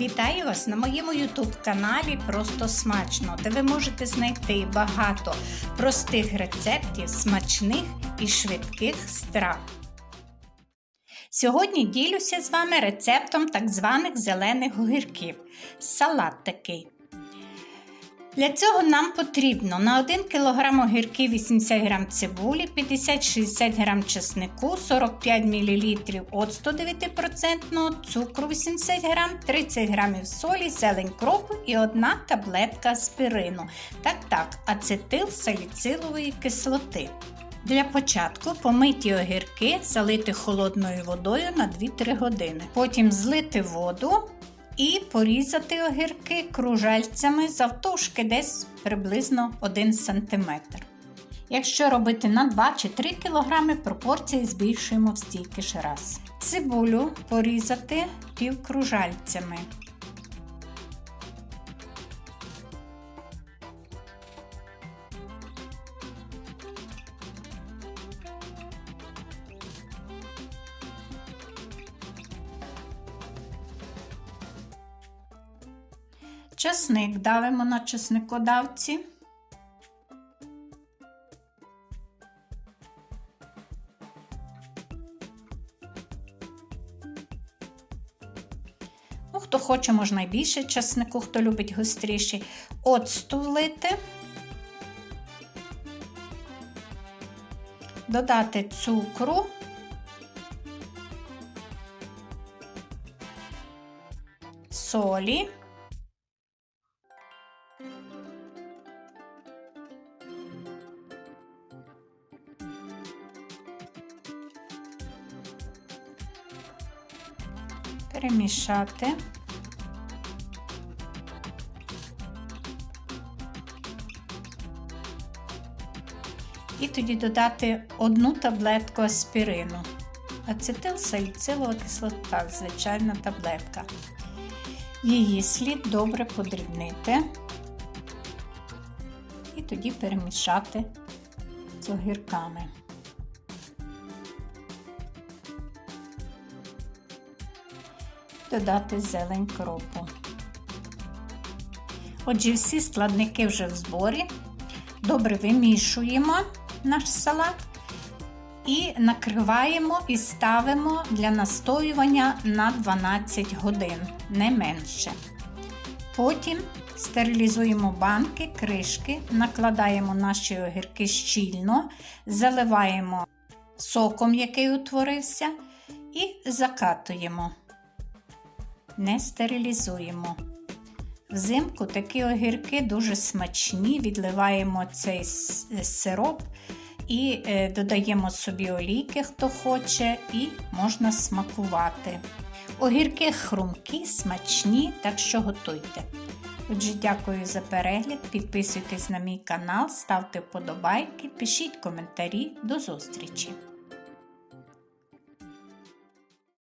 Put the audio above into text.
Вітаю вас на моєму YouTube каналі Просто смачно, де ви можете знайти багато простих рецептів, смачних і швидких страв. Сьогодні ділюся з вами рецептом так званих зелених огірків. Салат такий. Для цього нам потрібно на 1 кг огірків 80 г цибулі, 50-60 г чеснику, 45 мл оцту 9% цукру 80 г, 30 г солі, зелень кропу і 1 таблетка аспірину. Так, так, ацетил саліцилової кислоти. Для початку помиті огірки залити холодною водою на 2-3 години. Потім злити воду і порізати огірки кружальцями завтовшки десь приблизно 1 см. Якщо робити на 2 чи 3 кг, пропорції збільшуємо в стільки ж раз. Цибулю порізати півкружальцями. Часник давимо на чесникодавці. Ну, Хто хоче, можна і більше чеснику, хто любить гостріший. Оцту влити. Додати цукру. Солі. Перемішати. І тоді додати одну таблетку аспірину. Ацетилсаліцилова кислота, звичайна таблетка. Її слід добре подрібнити і тоді перемішати з огірками. Додати зелень кропу. Отже, всі складники вже в зборі. Добре вимішуємо наш салат і накриваємо і ставимо для настоювання на 12 годин, не менше. Потім стерилізуємо банки, кришки, накладаємо наші огірки щільно, заливаємо соком, який утворився, і закатуємо не стерилізуємо. Взимку такі огірки дуже смачні, відливаємо цей сироп і е, додаємо собі олійки, хто хоче, і можна смакувати. Огірки хрумкі, смачні, так що готуйте. Отже, дякую за перегляд, підписуйтесь на мій канал, ставте вподобайки, пишіть коментарі. До зустрічі!